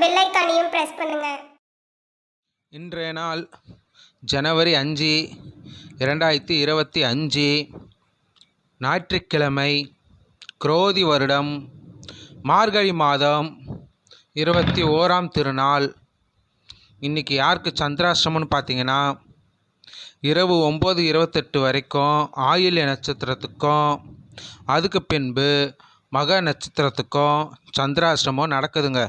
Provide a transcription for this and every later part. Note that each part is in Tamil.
பெல் ஐக்கானையும் பிரஸ் பண்ணுங்க. இன்றைய நாள் ஜனவரி அஞ்சு இரண்டாயிரத்தி இருபத்தி அஞ்சு ஞாயிற்றுக்கிழமை குரோதி வருடம் மார்கழி மாதம் இருபத்தி ஓராம் திருநாள். இன்றைக்கி யாருக்கு சந்திராஷ்டமம்னு பார்த்தீங்கன்னா இரவு ஒம்பது இருபத்தெட்டு வரைக்கும் ஆயில்ய நட்சத்திரத்துக்கும் அதுக்கு பின்பு மக நட்சத்திரத்துக்கும் சந்திராஷ்டமம் நடக்குதுங்க.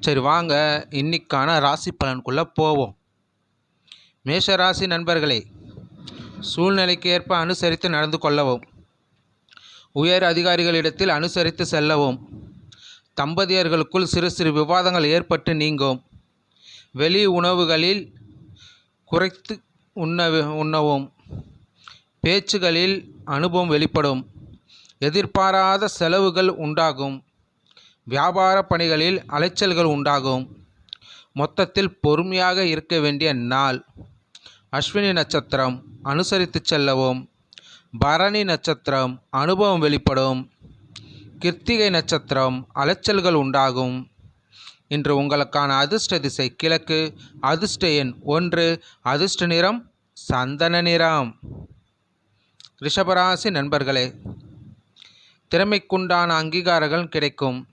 சரி வாங்க இன்னைக்கான ராசி பலனுக்குள்ளே போவோம். மேஷ ராசி நண்பர்களே சூழ்நிலைக்கு ஏற்ப அனுசரித்து நடந்து கொள்ளவும் உயர் அதிகாரிகளிடத்தில் அனுசரித்து செல்லவும் தம்பதியர்களுக்குள் சிறு சிறு விவாதங்கள் ஏற்பட்டு நீங்கும். வெளி உணவுகளில் குறைத்து உண்ண உண்ணவும். பேச்சுகளில் அனுபவம் வெளிப்படும். எதிர்பாராத செலவுகள் உண்டாகும். வியாபார பணிகளில் அலைச்சல்கள் உண்டாகும். மொத்தத்தில் பொறுமையாக இருக்க வேண்டிய நாள். அஸ்வினி நட்சத்திரம் அனுசரித்து செல்லவும். பரணி நட்சத்திரம் அனுபவம் வெளிப்படும். கிருத்திகை நட்சத்திரம் அலைச்சல்கள் உண்டாகும். இன்று உங்களுக்கான அதிர்ஷ்ட திசை கிழக்கு அதிர்ஷ்ட எண் ஒன்று அதிர்ஷ்ட நிறம் சந்தன நிறம். ரிஷபராசி நண்பர்களே திறமைக்குண்டான அங்கீகாரங்கள் கிடைக்கும்.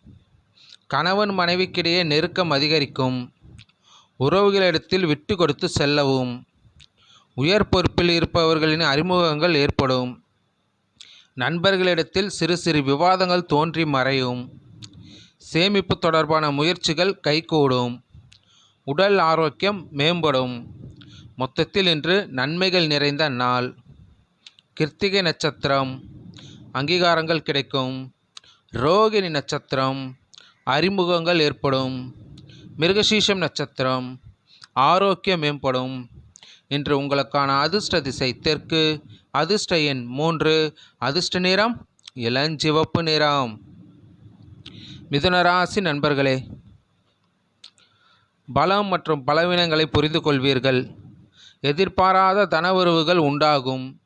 கணவன் மனைவிக்கிடையே நெருக்கம் அதிகரிக்கும். உறவுகளிடத்தில் விட்டு கொடுத்து செல்லவும். உயர் பொறுப்பில் இருப்பவர்களின் அறிமுகங்கள் ஏற்படும். நண்பர்களிடத்தில் சிறு சிறு விவாதங்கள் தோன்றி மறையும். சேமிப்பு தொடர்பான முயற்சிகள் கைகூடும். உடல் ஆரோக்கியம் மேம்படும். மொத்தத்தில் இன்று நன்மைகள் நிறைந்த நாள். கிருத்திகை நட்சத்திரம். அங்கீகாரங்கள் கிடைக்கும். ரோகிணி நட்சத்திரம். அறிமுகங்கள் ஏற்படும். மிருகசீஷம் நட்சத்திரம் ஆரோக்கியம் மேம்படும். இன்று உங்களுக்கான அதிர்ஷ்ட திசை தெற்கு அதிர்ஷ்ட எண் மூன்று அதிர்ஷ்ட நிறம் இளஞ்சிவப்பு நிறம். மிதுனராசி நண்பர்களே பலம் மற்றும் பலவீனங்களை புரிந்து கொள்வீர்கள். எதிர்பாராத தனவுறவுகள் உண்டாகும்.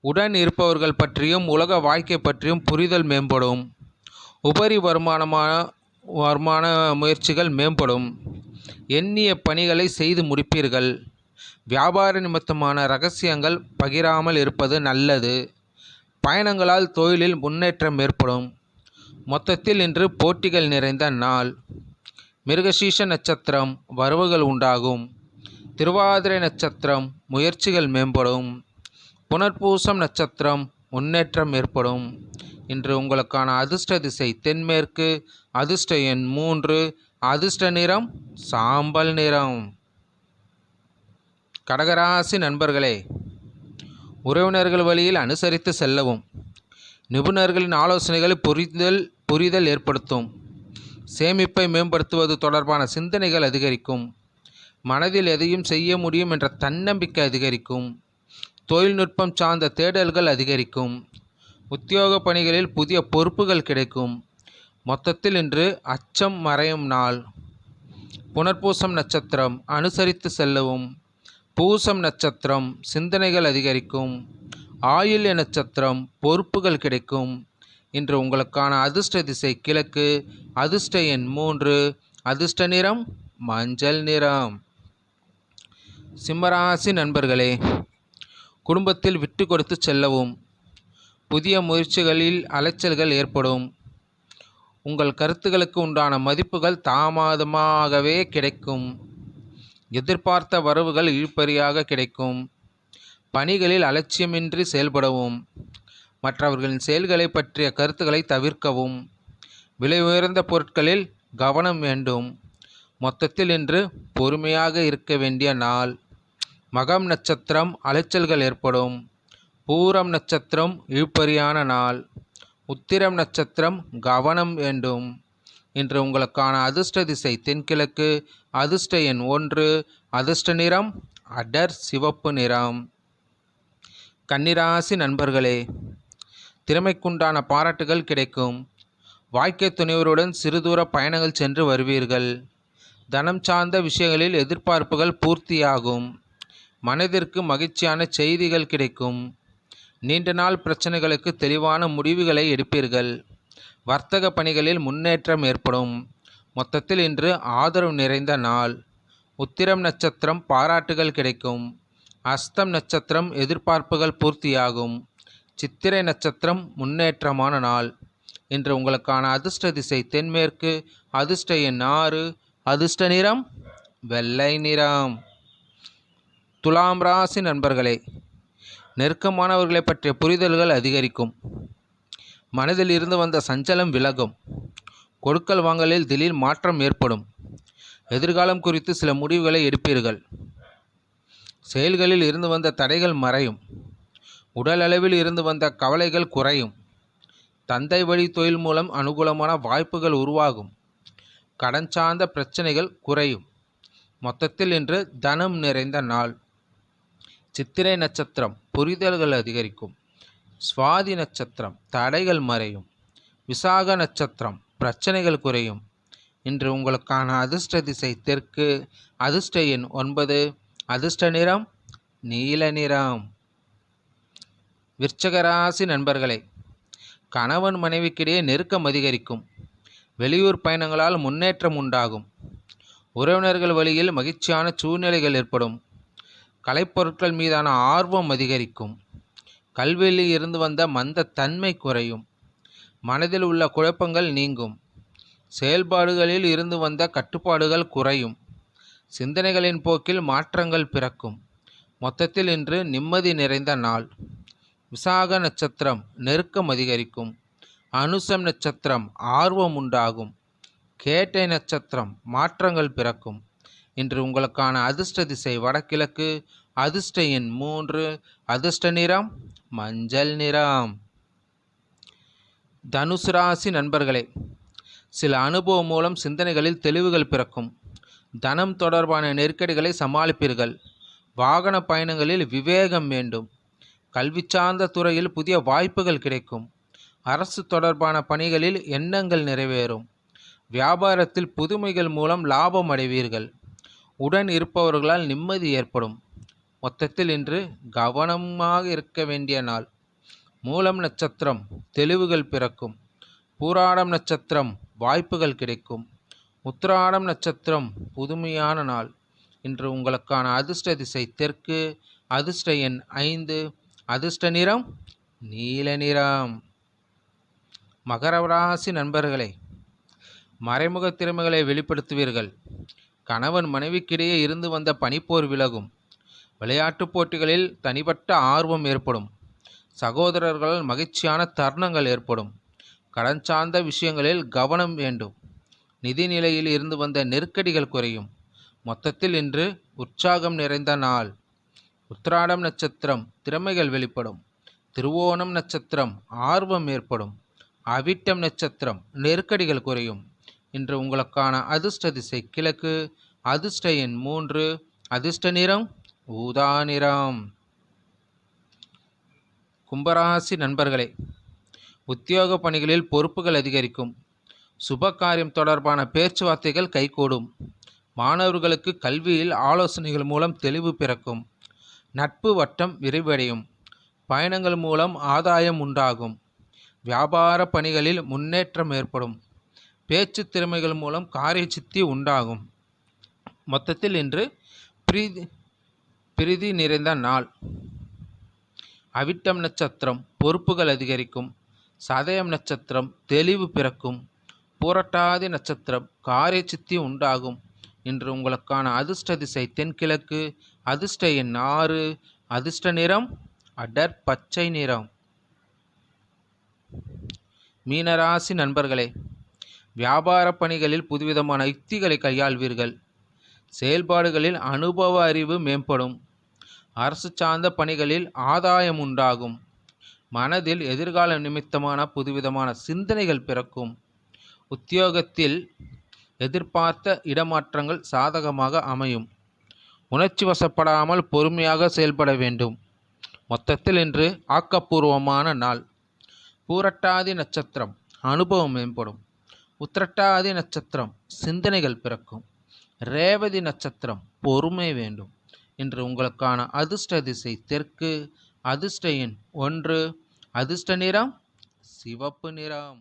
உடன் இருப்பவர்கள் பற்றியும் உலக வாழ்க்கை பற்றியும் புரிதல் மேம்படும். உபரி வருமானமான வருமான முயற்சிகள் மேம்படும். எண்ணிய பணிகளை செய்து முடிப்பீர்கள். வியாபார நிமித்தமான ரகசியங்கள் பகிராமல் இருப்பது நல்லது. பயணங்களால் தொழிலில் முன்னேற்றம் ஏற்படும். மொத்தத்தில் இன்று போட்டிகள் நிறைந்த நாள். மிருகசீஷ நட்சத்திரம் வரவுகள் உண்டாகும். திருவாதிரை நட்சத்திரம் முயற்சிகள் மேம்படும். புனர்பூசம் நட்சத்திரம் முன்னேற்றம் ஏற்படும். இன்று உங்களுக்கான அதிர்ஷ்ட திசை தென்மேற்கு அதிர்ஷ்ட எண் மூன்று அதிர்ஷ்ட நிறம் சாம்பல் நிறம். கடகராசி நண்பர்களே உறவினர்கள் வழியில் அனுசரித்து செல்லவும் நிபுணர்களின் ஆலோசனைகளை புரிதல் புரிதல் ஏற்படுத்தும் சேமிப்பை மேம்படுத்துவது தொடர்பான சிந்தனைகள் அதிகரிக்கும் மனதில் எதையும் செய்ய முடியும் என்ற தன்னம்பிக்கை அதிகரிக்கும் தொழில்நுட்பம் சார்ந்த தேடல்கள் அதிகரிக்கும் உத்தியோக பணிகளில் புதிய பொறுப்புகள் கிடைக்கும். மொத்தத்தில் இன்று அச்சம் மறையும் நாள். புனர்பூசம் நட்சத்திரம் அனுசரித்து செல்லவும். பூசம் நட்சத்திரம் சிந்தனைகள் அதிகரிக்கும். ஆயுள்ய நட்சத்திரம் பொறுப்புகள் கிடைக்கும். இன்று உங்களுக்கான அதிர்ஷ்ட திசை கிழக்கு அதிர்ஷ்ட எண் மூன்று அதிர்ஷ்ட நிறம் மஞ்சள் நிறம். சிம்மராசி நண்பர்களே குடும்பத்தில் விட்டு கொடுத்து செல்லவும். புதிய முயற்சிகளில் அலைச்சல்கள் ஏற்படும். உங்கள் கருத்துக்களுக்கு உண்டான மதிப்புகள் தாமதமாகவே கிடைக்கும். எதிர்பார்த்த வரவுகள் இழுபறியாக கிடைக்கும். பணிகளில் அலட்சியமின்றி செயல்படவும். மற்றவர்களின் செயல்களை பற்றிய கருத்துக்களை தவிர்க்கவும். விலை உயர்ந்த பொருட்களில் கவனம் வேண்டும். மொத்தத்தில் இன்று பொறுமையாக இருக்க வேண்டிய நாள். மகம் நட்சத்திரம் அலைச்சல்கள் ஏற்படும். பூரம் நட்சத்திரம் இழுபறியான நாள். உத்திரம் நட்சத்திரம் கவனம் வேண்டும். இன்று உங்களுக்கான அதிர்ஷ்ட திசை தென்கிழக்கு. அதிர்ஷ்ட எண் ஒன்று. அதிர்ஷ்ட நிறம் அடர் சிவப்பு நிறம். கன்னிராசி நண்பர்களே திறமைக்குண்டான பாராட்டுகள் கிடைக்கும். வாழ்க்கை துணைவருடன் சிறுதூர பயணங்கள் சென்று வருவீர்கள். தனம் சார்ந்த விஷயங்களில் எதிர்பார்ப்புகள் பூர்த்தியாகும். மனதிற்கு மகிழ்ச்சியான செய்திகள் கிடைக்கும். நீண்ட நாள் பிரச்சனைகளுக்கு தெளிவான முடிவுகளை எடுப்பீர்கள். வர்த்தக பணிகளில் முன்னேற்றம் ஏற்படும். மொத்தத்தில் இன்று ஆதரவு நிறைந்த நாள். உத்திரம் நட்சத்திரம் பாராட்டுகள் கிடைக்கும். அஸ்தம் நட்சத்திரம் எதிர்பார்ப்புகள் பூர்த்தியாகும். சித்திரை நட்சத்திரம் முன்னேற்றமான நாள். இன்று உங்களுக்கான அதிர்ஷ்ட திசை தென்மேற்கு. அதிர்ஷ்ட எண் ஆறு. அதிர்ஷ்ட நிறம் வெள்ளை நிறம். துலாம் ராசி நண்பர்களே நெருக்கமானவர்களை பற்றிய புரிதல்கள் அதிகரிக்கும். மனதில் இருந்து வந்த சஞ்சலம் விலகும். கொடுக்கல் வாங்கலில் திடீர் மாற்றம் ஏற்படும். எதிர்காலம் குறித்து சில முடிவுகளை எடுப்பீர்கள். செயல்களில் இருந்து வந்த தடைகள் மறையும். உடல் அளவில் இருந்து வந்த கவலைகள் குறையும். தந்தை வழி தொழில் மூலம் அனுகூலமான வாய்ப்புகள் உருவாகும். கடன் சார்ந்த பிரச்சனைகள் குறையும். மொத்தத்தில் இன்று தனம் நிறைந்த நாள். சித்திரை நட்சத்திரம் புரிதல்கள் அதிகரிக்கும். சுவாதி நட்சத்திரம் தடைகள் மறையும். விசாக நட்சத்திரம் பிரச்சனைகள் குறையும். இன்று உங்களுக்கான அதிர்ஷ்ட திசை தெற்கு அதிர்ஷ்ட எண் ஒன்பது அதிர்ஷ்ட நிறம் நீல நிறம். விற்சகராசி நண்பர்களே கணவன் மனைவிக்கிடையே நெருக்கம் அதிகரிக்கும். வெளியூர் பயணங்களால் முன்னேற்றம் உண்டாகும். உறவினர்கள் வழியில் மகிழ்ச்சியான சூழ்நிலைகள் ஏற்படும். கலைப்பொருட்கள் மீதான ஆர்வம் அதிகரிக்கும். கல்வியில் இருந்து வந்த மந்த தன்மை குறையும். மனதில் உள்ள குழப்பங்கள் நீங்கும். செயல்பாடுகளில் இருந்து வந்த கட்டுப்பாடுகள் குறையும். சிந்தனைகளின் போக்கில் மாற்றங்கள் பிறக்கும். மொத்தத்தில் இன்று நிம்மதி நிறைந்த நாள். விசாக நட்சத்திரம் நெருக்கம் அதிகரிக்கும். அனுசம் நட்சத்திரம் ஆர்வம் உண்டாகும். கேட்டை நட்சத்திரம் மாற்றங்கள் பிறக்கும். இன்று உங்களுக்கான அதிர்ஷ்ட திசை வடகிழக்கு. அதிர்ஷ்ட எண் மூன்று. அதிர்ஷ்ட நிறம் மஞ்சள் நிறம். தனுசு ராசி நண்பர்களே சில அனுபவம் மூலம் சிந்தனைகளில் தெளிவுகள் பிறக்கும். தனம் தொடர்பான நெருக்கடிகளை சமாளிப்பீர்கள். வாகன பயணங்களில் விவேகம் வேண்டும். கல்வி சார்ந்த துறையில் புதிய வாய்ப்புகள் கிடைக்கும். அரசு தொடர்பான பணிகளில் எண்ணங்கள் நிறைவேறும். வியாபாரத்தில் புதுமைகள் மூலம் லாபம் அடைவீர்கள். உடன் இருப்பவர்களால் நிம்மதி ஏற்படும். மொத்தத்தில் இன்று கவனமாக இருக்க வேண்டிய நாள். மூலம் நட்சத்திரம் தெளிவுகள் பிறக்கும். பூராடம் நட்சத்திரம் வாய்ப்புகள் கிடைக்கும். உத்திராடம் நட்சத்திரம் புதுமையான நாள். இன்று உங்களுக்கான அதிர்ஷ்ட திசை தெற்கு அதிர்ஷ்ட எண் ஐந்து அதிர்ஷ்ட நிறம் நீல நிறம். மகர ராசி நண்பர்களே மறைமுக திறமைகளை வெளிப்படுத்துவீர்கள். கணவன் மனைவிக்கிடையே இருந்து வந்த பனிப்போர் விலகும். விளையாட்டுப் போட்டிகளில் தனிப்பட்ட ஆர்வம் ஏற்படும். சகோதரர்களால் மகிழ்ச்சியான தருணங்கள் ஏற்படும். கடன் சார்ந்த விஷயங்களில் கவனம் வேண்டும். நிதி நிலையில் இருந்து வந்த நெருக்கடிகள் குறையும். மொத்தத்தில் இன்று உற்சாகம் நிறைந்த நாள். உத்திராடம் நட்சத்திரம் திறமைகள் வெளிப்படும். திருவோணம் நட்சத்திரம் ஆர்வம் ஏற்படும். அவிட்டம் நட்சத்திரம் நெருக்கடிகள் குறையும். இன்று உங்களுக்கான அதிர்ஷ்ட திசை கிழக்கு. அதிர்ஷ்ட எண் மூன்று. அதிர்ஷ்ட நிறம் ஊதா நிறம். கும்பராசி நண்பர்களே உத்தியோக பணிகளில் பொறுப்புகள் அதிகரிக்கும். சுப காரியம் தொடர்பான பேச்சுவார்த்தைகள் கைகூடும். மாணவர்களுக்கு கல்வியில் ஆலோசனைகள் மூலம் தெளிவு பிறக்கும். நட்பு வட்டம் விரிவடையும். பயணங்கள் மூலம் ஆதாயம் உண்டாகும். வியாபார பணிகளில் முன்னேற்றம் ஏற்படும். பேச்சு திறமைகள் மூலம் காரிய சித்தி உண்டாகும். மொத்தத்தில் இன்று பிரீதி பிரீதி நிறைந்த நாள். அவிட்டம் நட்சத்திரம் பொறுப்புகள் அதிகரிக்கும். சதயம் நட்சத்திரம் தெளிவு பிறக்கும். பூரட்டாதி நட்சத்திரம் காரிய சித்தி உண்டாகும். இன்று உங்களுக்கான அதிர்ஷ்ட திசை தென்கிழக்கு அதிர்ஷ்ட எண் ஆறு அதிர்ஷ்ட நிறம் அடர் பச்சை நிறம். மீனராசி நண்பர்களே வியாபார பணிகளில் புதுவிதமான யுக்திகளை கையாள்வீர்கள். செயல்பாடுகளில் அனுபவ அறிவு மேம்படும். அரசு சார்ந்த பணிகளில் ஆதாயம் உண்டாகும். மனதில் எதிர்கால நிமித்தமான புதுவிதமான சிந்தனைகள் பிறக்கும். உத்தியோகத்தில் எதிர்பார்த்த இடமாற்றங்கள் சாதகமாக அமையும். உணர்ச்சி வசப்படாமல் பொறுமையாக செயல்பட வேண்டும். மொத்தத்தில் இன்று ஆக்கப்பூர்வமான நாள். பூரட்டாதி நட்சத்திரம். அனுபவம் மேம்படும். உத்திரட்டாதி நட்சத்திரம் சிந்தனைகள் பிறக்கும். ரேவதி நட்சத்திரம் பொறுமை வேண்டும் இன்று உங்களுக்கான அதிர்ஷ்ட திசை தெற்கு அதிர்ஷ்ட எண் ஒன்று அதிர்ஷ்ட நிறம் சிவப்பு நிறம்.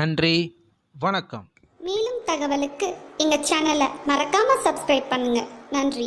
நன்றி வணக்கம். மேலும் தகவலுக்கு எங்கள் சேனலை மறக்காமல் சப்ஸ்கிரைப் பண்ணுங்கள் நன்றி.